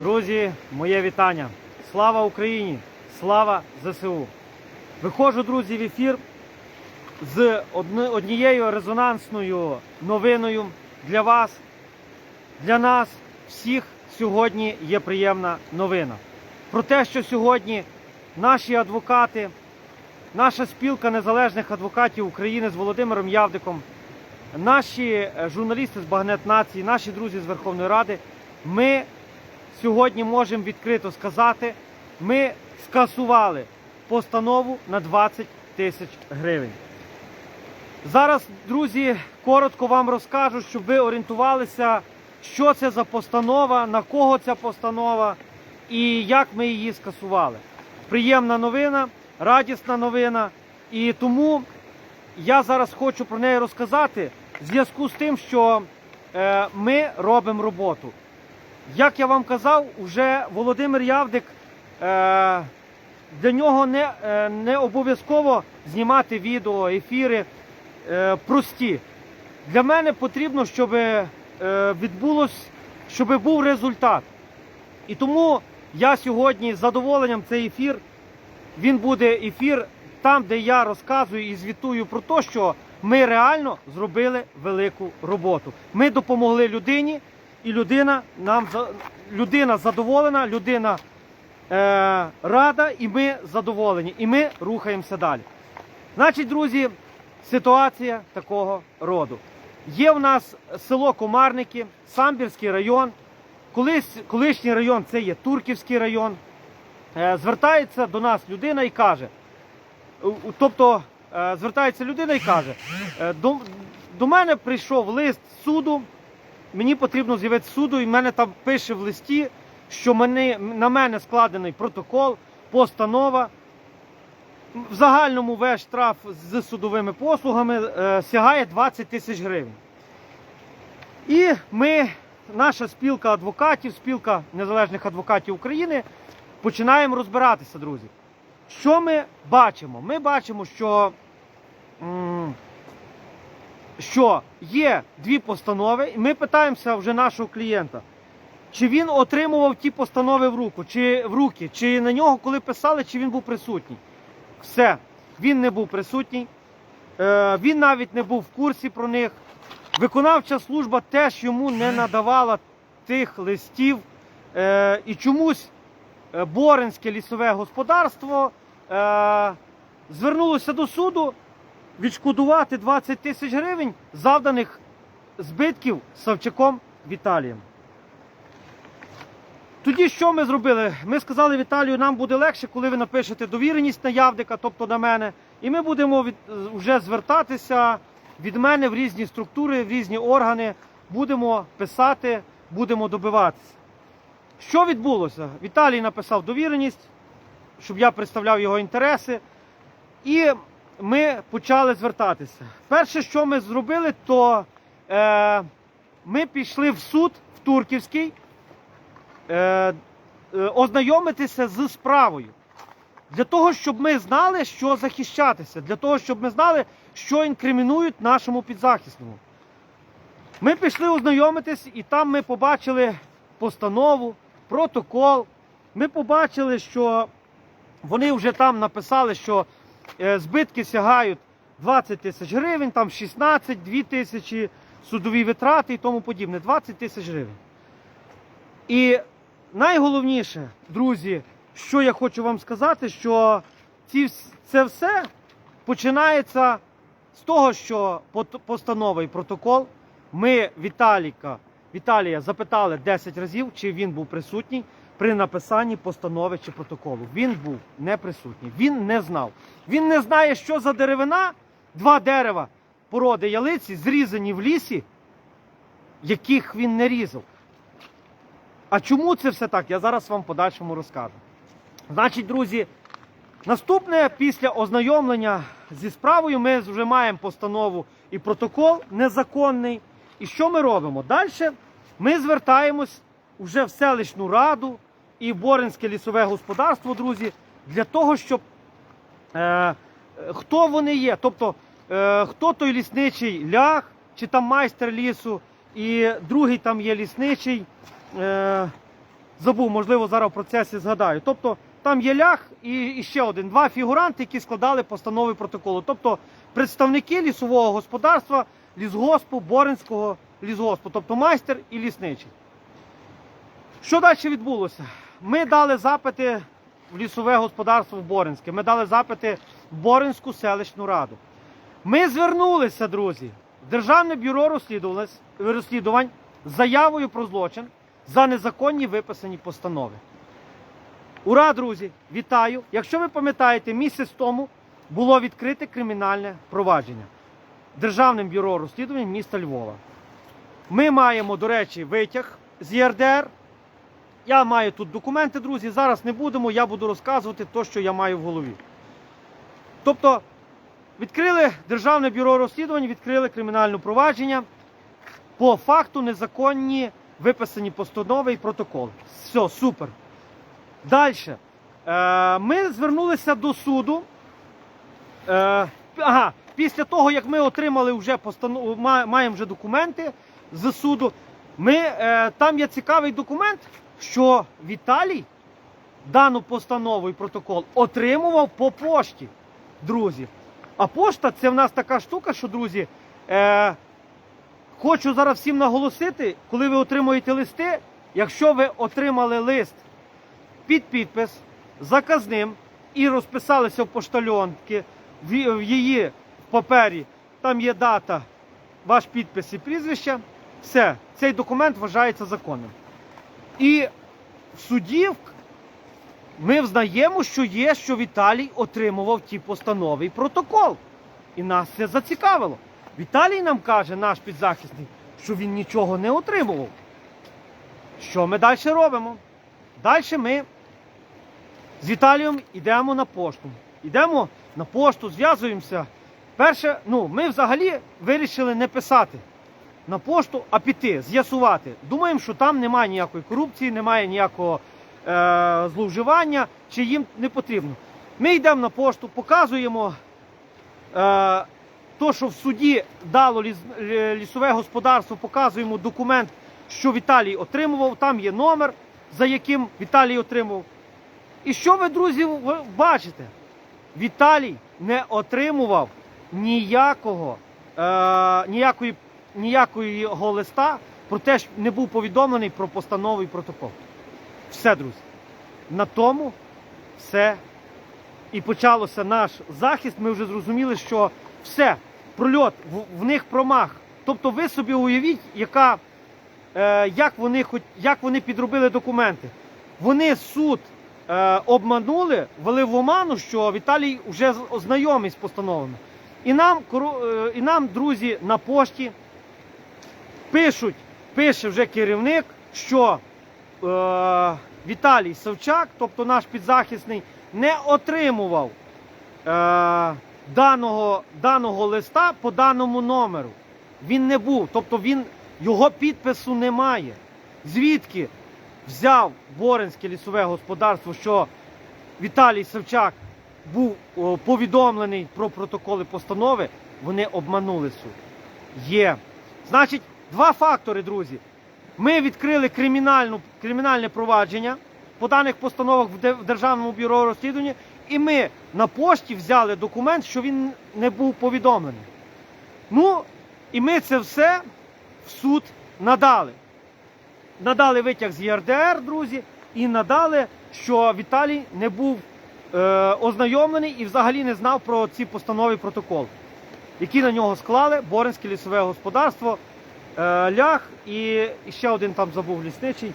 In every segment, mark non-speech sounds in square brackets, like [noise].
Друзі, моє вітання. Слава Україні! Слава ЗСУ! Виходжу, друзі, в ефір з однією резонансною новиною для вас, для нас всіх сьогодні є приємна новина. Про те, що сьогодні наші адвокати, наша спілка незалежних адвокатів України з Володимиром Явдиком, наші е, журналісти з Багнет Нації, наші друзі з Верховної Ради, ми сьогодні можемо відкрито сказати, ми скасували постанову на 20 тисяч гривень. Зараз, друзі, коротко вам розкажу, щоб ви орієнтувалися, що це за постанова, на кого ця постанова і як ми її скасували. Приємна новина, радісна новина. І тому я зараз хочу про неї розказати в зв'язку з тим, що е, ми робимо роботу. Як я вам казав, уже Володимир Явдик е, для нього не, е, не обов'язково знімати відео, ефіри е, прості. Для мене потрібно, щоб е, відбулось, щоб був результат. І тому я сьогодні з задоволенням цей ефір. Він буде ефір там, де я розказую і звітую про те, що ми реально зробили велику роботу. Ми допомогли людині, і людина нам людина задоволена, людина е, рада, і ми задоволені. І ми рухаємося далі. Значить, друзі, ситуація такого роду. Є в нас село Комарники, Самбірський район. Колись, колишній район це є Турківський район. Е, звертається до нас людина і каже, тобто е, звертається людина і каже, е, до, до мене прийшов лист суду, мені потрібно з'явитися суду, і мене там пише в листі, що мене, на мене складений протокол, постанова. В загальному весь штраф з судовими послугами е, сягає 20 тисяч гривень. І ми, наша спілка адвокатів, спілка незалежних адвокатів України, починаємо розбиратися, друзі. Що ми бачимо? Ми бачимо, що, м, що є дві постанови, і ми питаємося вже нашого клієнта, чи він отримував ті постанови в руку, чи в руки, чи на нього, коли писали, чи він був присутній. Все, він не був присутній, е, він навіть не був в курсі про них. Виконавча служба теж йому не надавала тих листів. Е, і чомусь е, Боринське лісове господарство звернулося до суду відшкодувати 20 тисяч гривень завданих збитків Савчаком Віталієм. Тоді що ми зробили? Ми сказали Віталію, нам буде легше, коли ви напишете довіреність на Явдика, тобто на мене, і ми будемо від, вже звертатися від мене в різні структури, в різні органи, будемо писати, будемо добиватися. Що відбулося? Віталій написав довіреність, щоб я представляв його інтереси, і ми почали звертатися. Перше, що ми зробили, то е, ми пішли в суд в Турківський е, е, ознайомитися з справою. Для того, щоб ми знали, що захищатися, для того, щоб ми знали, що інкримінують нашому підзахисному. Ми пішли ознайомитись, і там ми побачили постанову, протокол. Ми побачили, що вони вже там написали, що збитки сягають 20 тисяч гривень, там 16, 2 тисячі судові витрати і тому подібне. 20 тисяч гривень. І найголовніше, друзі, що я хочу вам сказати, що ці, це все починається з того, що постанова і протокол. Ми Віталіка, Віталія запитали 10 разів, чи він був присутній при написанні постанови чи протоколу. Він був не присутній. Він не знав. Він не знає, що за деревина, два дерева породи ялиці, зрізані в лісі, яких він не різав. А чому це все так? Я зараз вам подальшому розкажу. Значить, друзі, наступне після ознайомлення зі справою ми вже маємо постанову і протокол незаконний. І що ми робимо? Далі ми звертаємось вже в селищну раду і Боринське лісове господарство, друзі, для того, щоб е, хто вони є, тобто е, хто той лісничий ляг, чи там майстер лісу, і другий там є лісничий. Е, забув, можливо, зараз в процесі згадаю. Тобто там є лях і, і ще один, два фігуранти, які складали постанови протоколу. Тобто представники лісового господарства, лісгоспу, Боринського лісгоспу, тобто майстер і лісничий. Що далі відбулося? Ми дали запити в лісове господарство в Боринське. Ми дали запити в Боринську селищну раду. Ми звернулися, друзі, в Державне бюро розслідувань, з заявою про злочин за незаконні виписані постанови. Ура, друзі! Вітаю! Якщо ви пам'ятаєте, місяць тому було відкрите кримінальне провадження Державним бюро розслідувань міста Львова. Ми маємо, до речі, витяг з ЄРДР. Я маю тут документи, друзі. Зараз не будемо, я буду розказувати те, що я маю в голові. Тобто, відкрили Державне бюро розслідувань, відкрили кримінальне провадження по факту незаконні виписані постанови і протоколи. Все, супер. Далі. Е, ми звернулися до суду. Е, ага, після того, як ми отримали вже постанову, маємо вже документи з суду, ми, е, там є цікавий документ, що Віталій дану постанову і протокол отримував по пошті, друзі. А пошта це в нас така штука, що, друзі, е, хочу зараз всім наголосити, коли ви отримуєте листи, якщо ви отримали лист під підпис заказним і розписалися в поштальонки, в, в її папері, там є дата, ваш підпис і прізвище, все, цей документ вважається законним. І в суді ми взнаємо, що є, що Віталій отримував ті постанови і протокол. І нас це зацікавило. Віталій нам каже, наш підзахисний, що він нічого не отримував. Що ми далі робимо? Далі ми з Віталієм йдемо на пошту. Йдемо на пошту, зв'язуємося. Перше, ну, ми взагалі вирішили не писати на пошту, а піти, з'ясувати. Думаємо, що там немає ніякої корупції, немає ніякого е- зловживання, чи їм не потрібно. Ми йдемо на пошту, показуємо е- то, що в суді дало ліс, лісове господарство, показуємо документ, що Віталій отримував. Там є номер, за яким Віталій отримував. І що ви, друзі, бачите? Віталій не отримував ніякого, е, ніякої, ніякого листа про те, що не був повідомлений про постанову і протокол. Все, друзі. На тому все. І почалося наш захист. Ми вже зрозуміли, що все, прольот, в, в них промах. Тобто ви собі уявіть, яка, е, як, вони, як вони підробили документи. Вони суд е, обманули, ввели в оману, що Віталій вже знайомий з постановами. І нам, е, і нам, друзі, на пошті пишуть, пише вже керівник, що е, Віталій Савчак, тобто наш підзахисний, не отримував е, даного, даного листа по даному номеру. Він не був, тобто він, його підпису немає. Звідки взяв Боринське лісове господарство, що Віталій Савчак був о, повідомлений про протоколи постанови, вони обманули суд. Є. Значить, два фактори, друзі. Ми відкрили кримінальне провадження по даних постановах в Державному бюро розслідування, і ми на пошті взяли документ, що він не був повідомлений. Ну, і ми це все в суд надали. Надали витяг з ЄРДР, друзі, і надали, що Віталій не був е, ознайомлений і взагалі не знав про ці постанови протокол, які на нього склали Боринське лісове господарство, лях і, ще один там забув лісничий.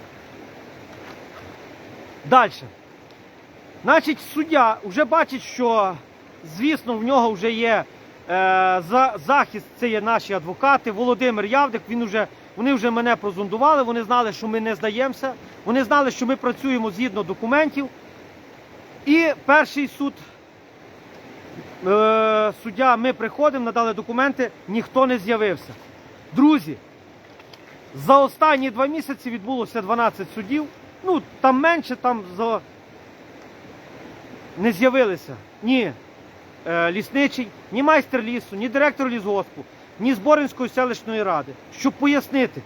Далі. Значить, суддя вже бачить, що, звісно, в нього вже є е, за, захист, це є наші адвокати. Володимир Явдик, він вже, вони вже мене прозондували, вони знали, що ми не здаємося, вони знали, що ми працюємо згідно документів. І перший суд, е, суддя, ми приходимо, надали документи, ніхто не з'явився. Друзі, за останні два місяці відбулося 12 судів. Ну, там менше, там за... не з'явилися ні е, лісничий, ні майстер лісу, ні директор лісгоспу, ні Зборинської селищної ради, щоб пояснити,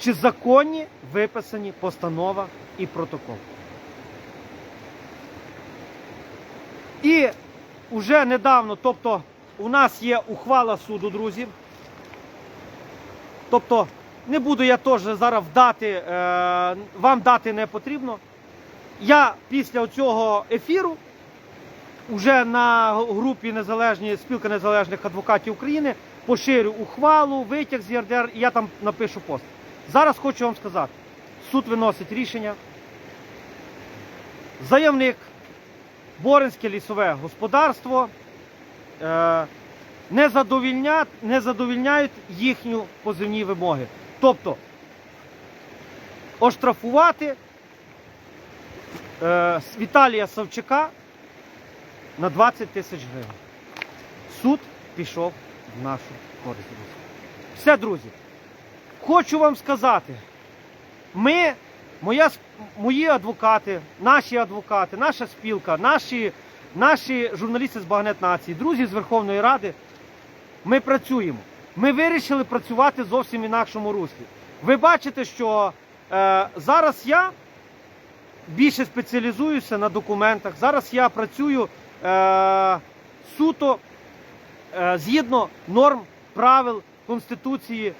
чи законні виписані постанова і протокол. І вже недавно, тобто у нас є ухвала суду, друзі. Тобто, не буду я теж зараз вдати, е, вам дати не потрібно. Я після цього ефіру вже на групі Незалежні спілка незалежних адвокатів України поширю ухвалу, витяг з ЄРДР, і я там напишу пост. Зараз хочу вам сказати: суд виносить рішення. Заявник Боринське лісове господарство е, не, задовільня, не задовільняють їхню позивні вимоги. Тобто оштрафувати е, Віталія Савчака на 20 тисяч гривень. Суд пішов в нашу користь. Все, друзі. Хочу вам сказати, ми, моя, мої адвокати, наші адвокати, наша спілка, наші, наші журналісти з Багнет Нації, друзі з Верховної Ради, ми працюємо. Ми вирішили працювати зовсім інакшому руслі. Ви бачите, що е, зараз я більше спеціалізуюся на документах. Зараз я працюю е, суто е, згідно норм, правил Конституції,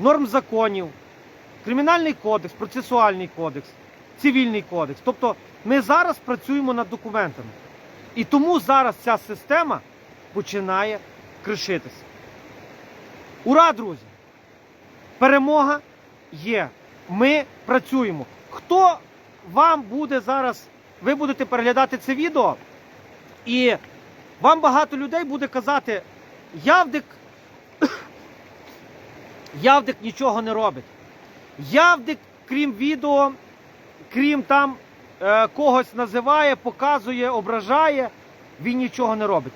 норм законів, Кримінальний кодекс, процесуальний кодекс, цивільний кодекс. Тобто ми зараз працюємо над документами. І тому зараз ця система починає кришитися. Ура, друзі! Перемога є. Ми працюємо. Хто вам буде зараз, ви будете переглядати це відео, і вам багато людей буде казати, Явдик, [coughs] Явдик нічого не робить. Явдик, крім відео, крім там е, когось називає, показує, ображає, він нічого не робить.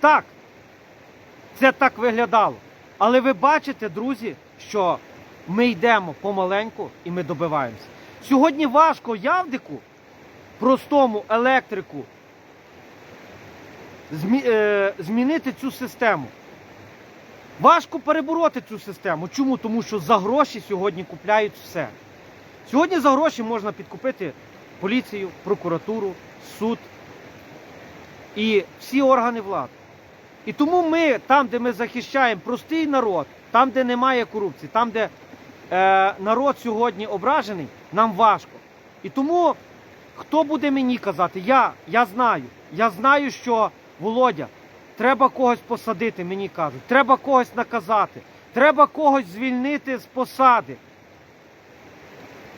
Так, це так виглядало. Але ви бачите, друзі, що ми йдемо помаленьку і ми добиваємося. Сьогодні важко Явдику, простому електрику, змі- е, змінити цю систему. Важко перебороти цю систему. Чому? Тому що за гроші сьогодні купляють все. Сьогодні за гроші можна підкупити поліцію, прокуратуру, суд і всі органи влади. І тому ми, там, де ми захищаємо простий народ, там, де немає корупції, там, де е, народ сьогодні ображений, нам важко. І тому хто буде мені казати? Я, я знаю. Я знаю, що Володя, треба когось посадити, мені кажуть, треба когось наказати, треба когось звільнити з посади.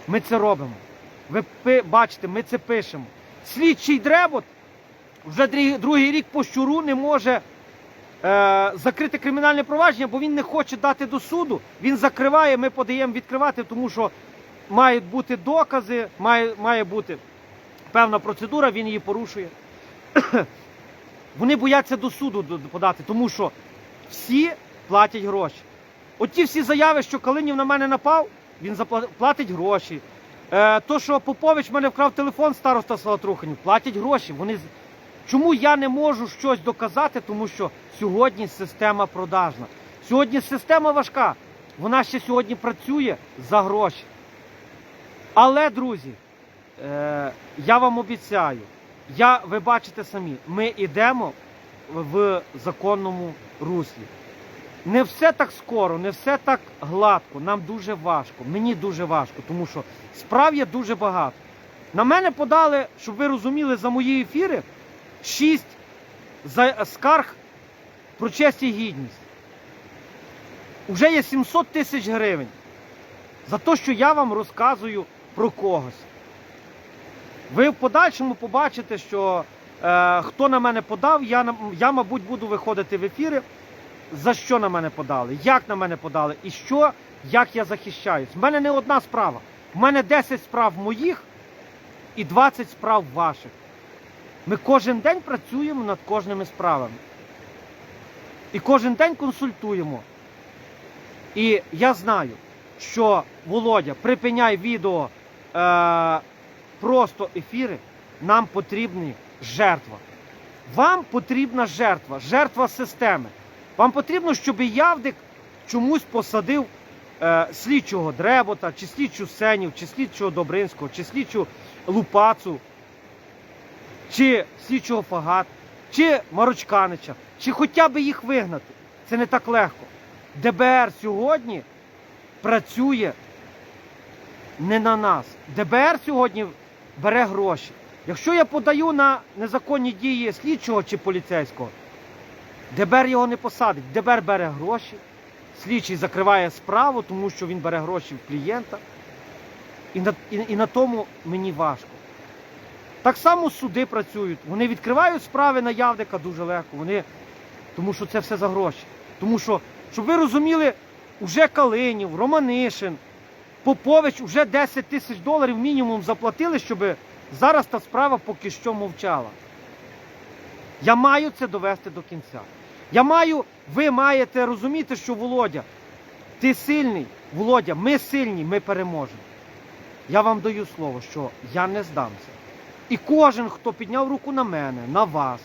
Ми це робимо. Ви бачите, ми це пишемо. Слідчий дребот вже другий рік по щуру не може закрити кримінальне провадження, бо він не хоче дати до суду. Він закриває, ми подаємо відкривати, тому що мають бути докази, має, має бути певна процедура, він її порушує. [clears throat] Вони бояться до суду подати, тому що всі платять гроші. От ті всі заяви, що Калинів на мене напав, він платить гроші. Е, то, що Попович мене вкрав телефон староста села Труханів, платять гроші. Вони... Чому я не можу щось доказати? Тому що сьогодні система продажна. Сьогодні система важка. Вона ще сьогодні працює за гроші. Але, друзі, е, я вам обіцяю, я, ви бачите самі, ми йдемо в законному руслі. Не все так скоро, не все так гладко. Нам дуже важко. Мені дуже важко, тому що справ є дуже багато. На мене подали, щоб ви розуміли, за мої ефіри шість за- скарг про честь і гідність. Уже є 700 тисяч гривень за те, що я вам розказую про когось. Ви в подальшому побачите, що е, хто на мене подав, я, я, мабуть, буду виходити в ефіри, за що на мене подали, як на мене подали і що, як я захищаюсь. У мене не одна справа. У мене 10 справ моїх і 20 справ ваших. Ми кожен день працюємо над кожними справами. І кожен день консультуємо. І я знаю, що Володя, припиняй відео е, просто ефіри, нам потрібна жертва. Вам потрібна жертва, жертва системи. Вам потрібно, щоб Явдик чомусь посадив е, слідчого Дребота, чи слідчу Сенів, чи слідчого Добринського, чи слідчу Лупацу, чи слідчого Фагат, чи Марочканича, чи хоча б їх вигнати. Це не так легко. ДБР сьогодні працює не на нас. ДБР сьогодні бере гроші. Якщо я подаю на незаконні дії слідчого чи поліцейського, ДБР його не посадить. ДБР бере гроші, слідчий закриває справу, тому що він бере гроші в клієнта. І на, і, і на тому мені важко. Так само суди працюють. Вони відкривають справи на Явдика дуже легко. Вони, тому що це все за гроші. Тому що, щоб ви розуміли, уже Калинів, Романишин, Попович вже 10 тисяч доларів мінімум заплатили, щоб зараз та справа поки що мовчала. Я маю це довести до кінця. Я маю, ви маєте розуміти, що Володя, ти сильний, Володя, ми сильні, ми переможемо. Я вам даю слово, що я не здамся. І кожен, хто підняв руку на мене, на вас,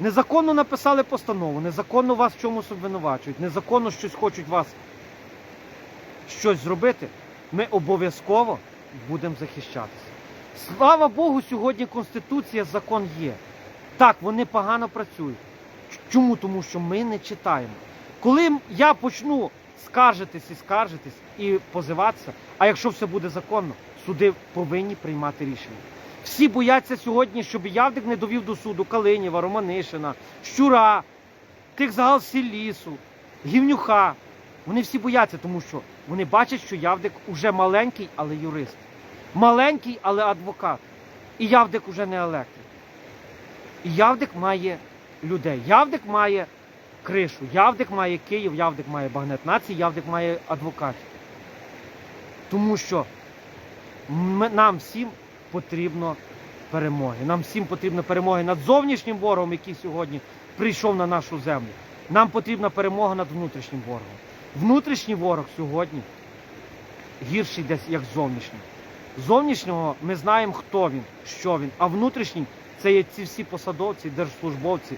незаконно написали постанову, незаконно вас в чомусь обвинувачують, незаконно щось хочуть вас щось зробити, ми обов'язково будемо захищатися. Слава Богу, сьогодні Конституція, закон є. Так, вони погано працюють. Чому? Тому що ми не читаємо. Коли я почну скаржитись і скаржитись і позиватися, а якщо все буде законно, суди повинні приймати рішення. Всі бояться сьогодні, щоб Явдик не довів до суду Калиніва, Романишина, Щура, тих загал лісу, Гівнюха. Вони всі бояться, тому що вони бачать, що Явдик уже маленький, але юрист. Маленький, але адвокат. І Явдик уже не електрик. І Явдик має людей. Явдик має кришу, Явдик має Київ, Явдик має багнет нації, Явдик має адвокатів. Тому що нам всім потрібно перемоги. Нам всім потрібно перемоги над зовнішнім ворогом, який сьогодні прийшов на нашу землю. Нам потрібна перемога над внутрішнім ворогом. Внутрішній ворог сьогодні гірший десь як зовнішній. Зовнішнього ми знаємо, хто він, що він, а внутрішній це є ці всі посадовці, держслужбовці,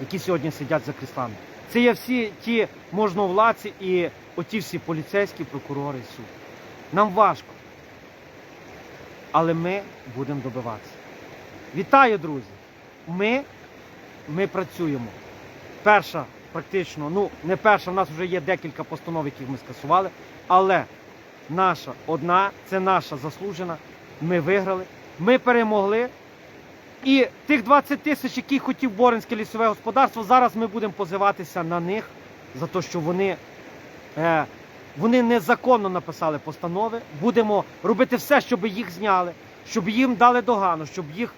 які сьогодні сидять за кріслами. Це є всі ті можновладці і оті всі поліцейські, прокурори і суд. Нам важко. Але ми будемо добиватися. Вітаю, друзі! Ми, ми працюємо. Перша, практично, ну не перша, в нас вже є декілька постанов, яких ми скасували, але наша одна, це наша заслужена. Ми виграли, ми перемогли. І тих 20 тисяч, які хотів Боринське лісове господарство, зараз ми будемо позиватися на них за те, що вони, е, вони незаконно написали постанови. Будемо робити все, щоб їх зняли, щоб їм дали догану, щоб їх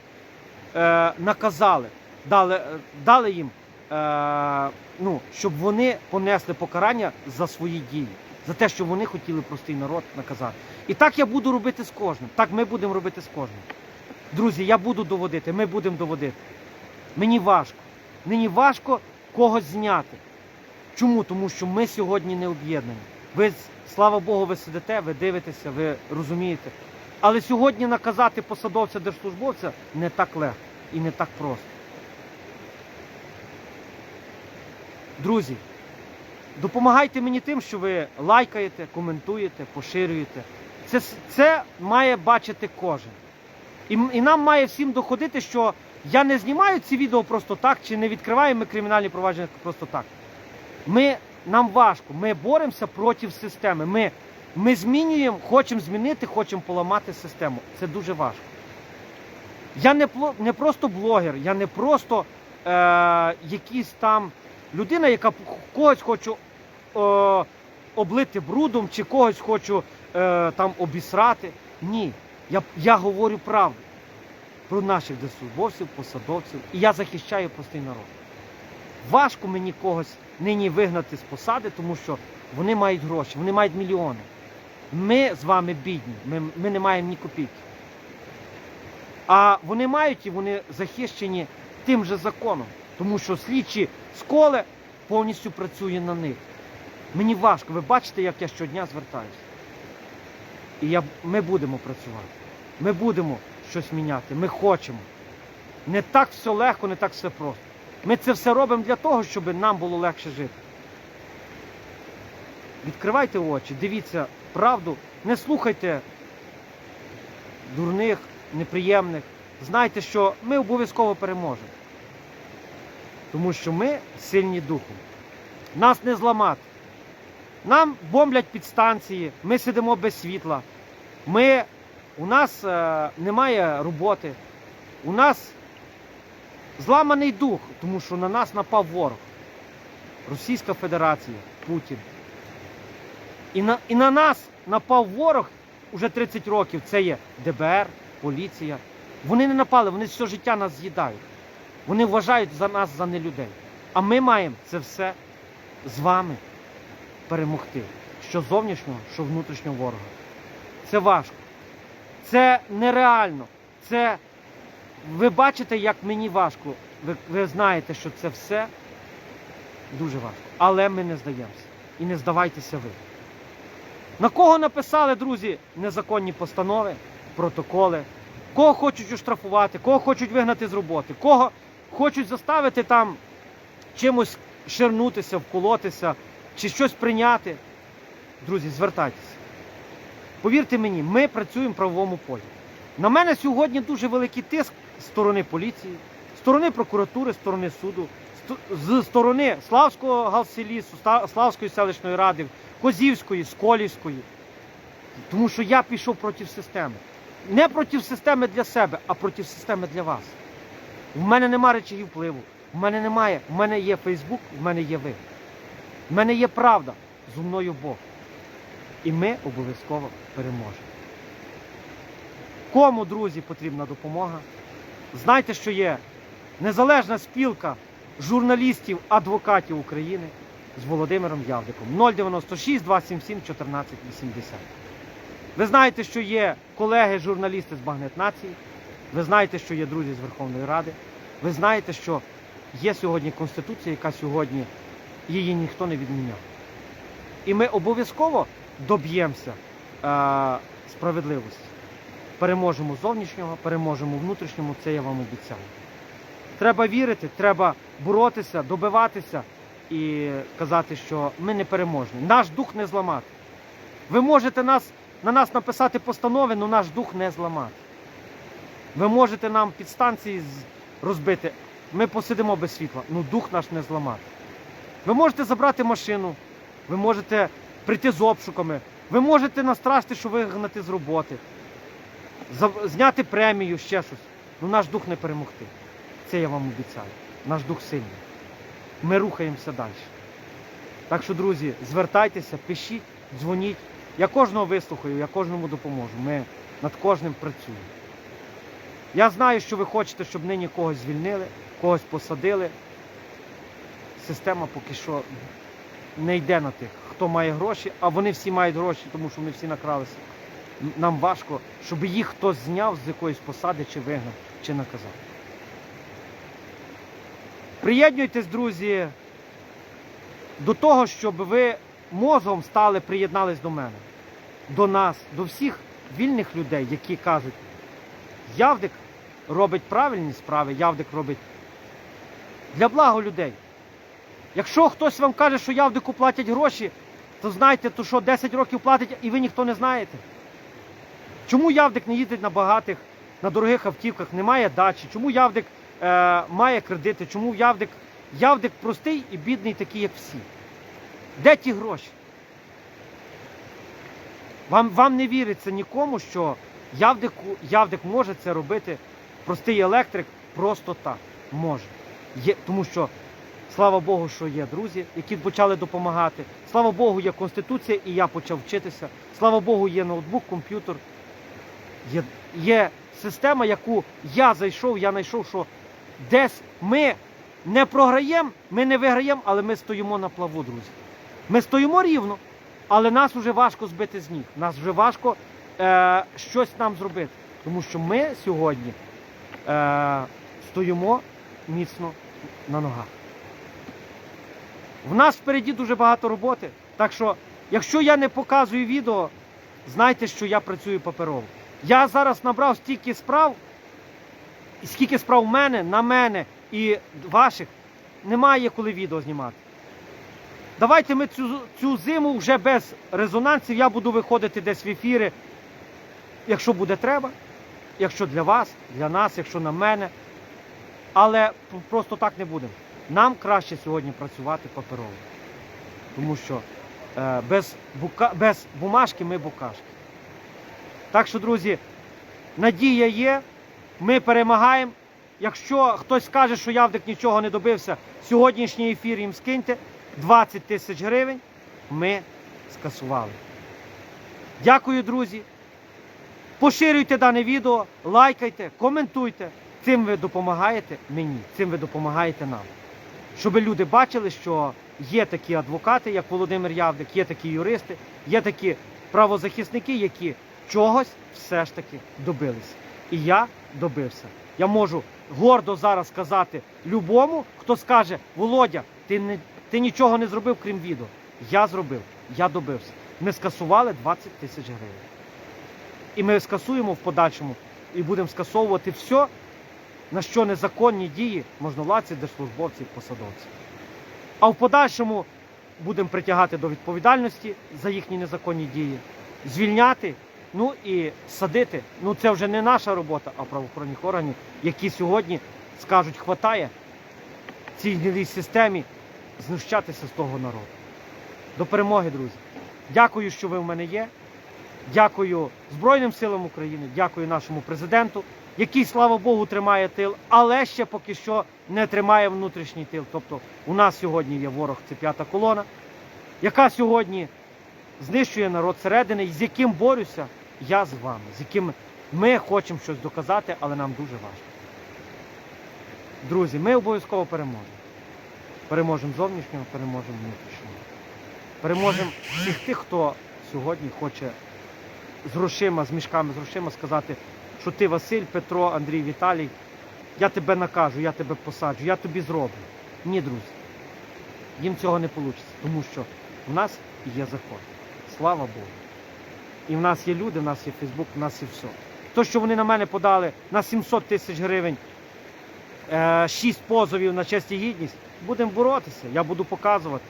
е, наказали, дали, е, дали їм, е, ну, щоб вони понесли покарання за свої дії, за те, що вони хотіли простий народ наказати. І так я буду робити з кожним. Так ми будемо робити з кожним. Друзі, я буду доводити, ми будемо доводити. Мені важко. Мені важко когось зняти. Чому? Тому що ми сьогодні не об'єднані. Ви, слава Богу, ви сидите, ви дивитеся, ви розумієте. Але сьогодні наказати посадовця держслужбовця не так легко і не так просто. Друзі, допомагайте мені тим, що ви лайкаєте, коментуєте, поширюєте. Це, це має бачити кожен. І, і нам має всім доходити, що я не знімаю ці відео просто так, чи не відкриваємо ми кримінальні провадження просто так. Ми, нам важко, ми боремося проти системи. Ми, ми змінюємо, хочемо змінити, хочемо поламати систему. Це дуже важко. Я не, не просто блогер, я не просто е, якийсь там людина, яка когось хочу е, облити брудом, чи когось хочу е, там обісрати. Ні. Я, я говорю правду про наших держслужбовців, посадовців, і я захищаю простий народ. Важко мені когось нині вигнати з посади, тому що вони мають гроші, вони мають мільйони. Ми з вами бідні, ми, ми не маємо ні копійки. А вони мають і вони захищені тим же законом, тому що слідчі школи повністю працює на них. Мені важко, ви бачите, як я щодня звертаюся. І я, ми будемо працювати. Ми будемо щось міняти. Ми хочемо. Не так все легко, не так все просто. Ми це все робимо для того, щоб нам було легше жити. Відкривайте очі, дивіться правду, не слухайте дурних, неприємних. Знайте, що ми обов'язково переможемо. Тому що ми сильні духом. Нас не зламати. Нам бомблять підстанції, ми сидимо без світла. Ми, у нас е, немає роботи. У нас зламаний дух, тому що на нас напав ворог. Російська Федерація, Путін. І на, і на нас напав ворог уже 30 років. Це є ДБР, поліція. Вони не напали, вони все життя нас з'їдають. Вони вважають за нас за нелюдей. А ми маємо це все з вами перемогти. Що зовнішнього, що внутрішнього ворога. Це важко. Це нереально. Це ви бачите, як мені важко. Ви, ви знаєте, що це все дуже важко. Але ми не здаємося. І не здавайтеся ви. На кого написали, друзі, незаконні постанови, протоколи, кого хочуть оштрафувати, кого хочуть вигнати з роботи, кого хочуть заставити там чимось ширнутися, вколотися чи щось прийняти. Друзі, звертайтеся. Повірте мені, ми працюємо в правовому полі. На мене сьогодні дуже великий тиск сторони поліції, сторони прокуратури, сторони суду, з сторони Славського галселісу, Славської селищної ради, Козівської, Сколівської. Тому що я пішов проти системи. Не проти системи для себе, а проти системи для вас. В мене немає речагів впливу. В мене немає. В мене є Фейсбук, в мене є ви. В мене є правда. Зо мною Бог. І ми обов'язково переможемо. Кому, друзі, потрібна допомога? Знайте, що є незалежна спілка журналістів, адвокатів України з Володимиром Явдиком 096 277 1480. Ви знаєте, що є колеги-журналісти з Багнет Нації. Ви знаєте, що є друзі з Верховної Ради. Ви знаєте, що є сьогодні Конституція, яка сьогодні її ніхто не відміняв. І ми обов'язково доб'ємося е, справедливості. Переможемо зовнішнього, переможемо внутрішньому, це я вам обіцяю. Треба вірити, треба боротися, добиватися і казати, що ми не переможні. Наш дух не зламати. Ви можете нас, на нас написати постанови, але наш дух не зламати. Ви можете нам підстанції розбити, ми посидимо без світла, але дух наш не зламати. Ви можете забрати машину, ви можете прийти з обшуками, ви можете настрашити, що вигнати з роботи, зняти премію, ще щось. Ну наш дух не перемогти. Це я вам обіцяю. Наш дух сильний. Ми рухаємося далі. Так що, друзі, звертайтеся, пишіть, дзвоніть. Я кожного вислухаю, я кожному допоможу. Ми над кожним працюємо. Я знаю, що ви хочете, щоб нині когось звільнили, когось посадили. Система поки що не йде на тих, хто має гроші, а вони всі мають гроші, тому що вони всі накралися. Нам важко, щоб їх хтось зняв з якоїсь посади, чи вигнав, чи наказав. Приєднуйтесь, друзі, до того, щоб ви мозгом стали, приєднались до мене, до нас, до всіх вільних людей, які кажуть, Явдик робить правильні справи, Явдик робить для благо людей. Якщо хтось вам каже, що Явдику платять гроші, то знайте, то що 10 років платить і ви ніхто не знаєте. Чому Явдик не їздить на багатих, на дорогих автівках, немає дачі? Чому Явдик е, має кредити? Чому Явдик Явдик простий і бідний, такий, як всі? Де ті гроші? Вам вам не віриться нікому, що Явдику, Явдик може це робити, простий електрик просто так може. Є, Тому що, слава Богу, що є друзі, які почали допомагати. Слава Богу, є Конституція, і я почав вчитися. Слава Богу, є ноутбук, комп'ютер. Є, є система, яку я зайшов, я знайшов, що десь ми не програємо, ми не виграємо, але ми стоїмо на плаву, друзі. Ми стоїмо рівно, але нас вже важко збити з ніг. Нас вже важко е, щось нам зробити. Тому що ми сьогодні е, стоїмо міцно на ногах. В нас впереді дуже багато роботи. Так що, якщо я не показую відео, знайте, що я працюю паперово. Я зараз набрав стільки справ, скільки справ в мене, на мене і ваших, немає коли відео знімати. Давайте ми цю, цю зиму вже без резонансів. Я буду виходити десь в ефіри, якщо буде треба, якщо для вас, для нас, якщо на мене. Але просто так не будемо. Нам краще сьогодні працювати паперово. Тому що е, без, бука, без бумажки ми букашки. Так що, друзі, надія є, ми перемагаємо. Якщо хтось скаже, що Явдик нічого не добився, сьогоднішній ефір їм скиньте 20 тисяч гривень. Ми скасували. Дякую, друзі. Поширюйте дане відео, лайкайте, коментуйте. Цим ви допомагаєте мені, цим ви допомагаєте нам. Щоб люди бачили, що є такі адвокати, як Володимир Явдик, є такі юристи, є такі правозахисники, які чогось все ж таки добилися. І я добився. Я можу гордо зараз сказати любому, хто скаже: Володя, ти, не, ти нічого не зробив, крім відео. Я зробив, я добився. Ми скасували 20 тисяч гривень. І ми скасуємо в подальшому і будемо скасовувати все, на що незаконні дії можновладців, держслужбовців, посадовців. А в подальшому будемо притягати до відповідальності за їхні незаконні дії, звільняти, ну і садити. Ну це вже не наша робота, а правоохоронних органів, які сьогодні скажуть, хватає цій гнилій системі знущатися з того народу. До перемоги, друзі. Дякую, що ви в мене є. Дякую Збройним силам України, дякую нашому президенту, який, слава Богу, тримає тил, але ще поки що не тримає внутрішній тил. Тобто у нас сьогодні є ворог, це п'ята колона, яка сьогодні знищує народ середини, з яким борюся я з вами, з яким ми хочемо щось доказати, але нам дуже важко. Друзі, ми обов'язково переможемо. Переможемо зовнішнього, переможемо внутрішнього. Переможемо всіх тих, хто сьогодні хоче з грошима, з мішками, з грошима сказати, що ти Василь, Петро, Андрій, Віталій, я тебе накажу, я тебе посаджу, я тобі зроблю. Ні, друзі. Їм цього не вийде, тому що в нас є закон. Слава Богу. І в нас є люди, в нас є Фейсбук, в нас є все. То, що вони на мене подали на 700 тисяч гривень, 6 позовів на честь і гідність, будемо боротися, я буду показувати.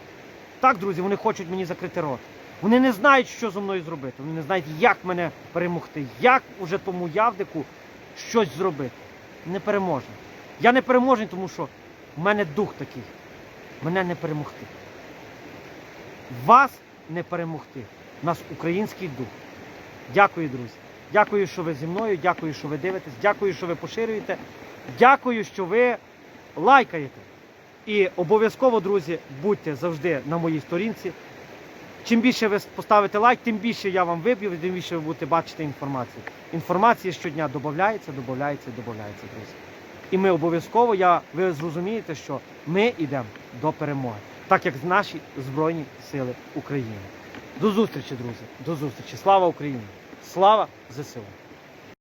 Так, друзі, вони хочуть мені закрити рот. Вони не знають, що зі мною зробити. Вони не знають, як мене перемогти, як уже тому явдику щось зробити. Не переможний. Я не переможний, тому що в мене дух такий. Мене не перемогти. Вас не перемогти. У нас український дух. Дякую, друзі. Дякую, що ви зі мною. Дякую, що ви дивитесь. Дякую, що ви поширюєте. Дякую, що ви лайкаєте. І обов'язково, друзі, будьте завжди на моїй сторінці. Чим більше ви поставите лайк, тим більше я вам виб'ю, тим більше ви будете бачити інформацію. Інформація щодня додається, додається, додається, друзі. І ми обов'язково, я, ви зрозумієте, що ми йдемо до перемоги, так як наші Збройні Сили України. До зустрічі, друзі. До зустрічі. Слава Україні! Слава ЗСУ!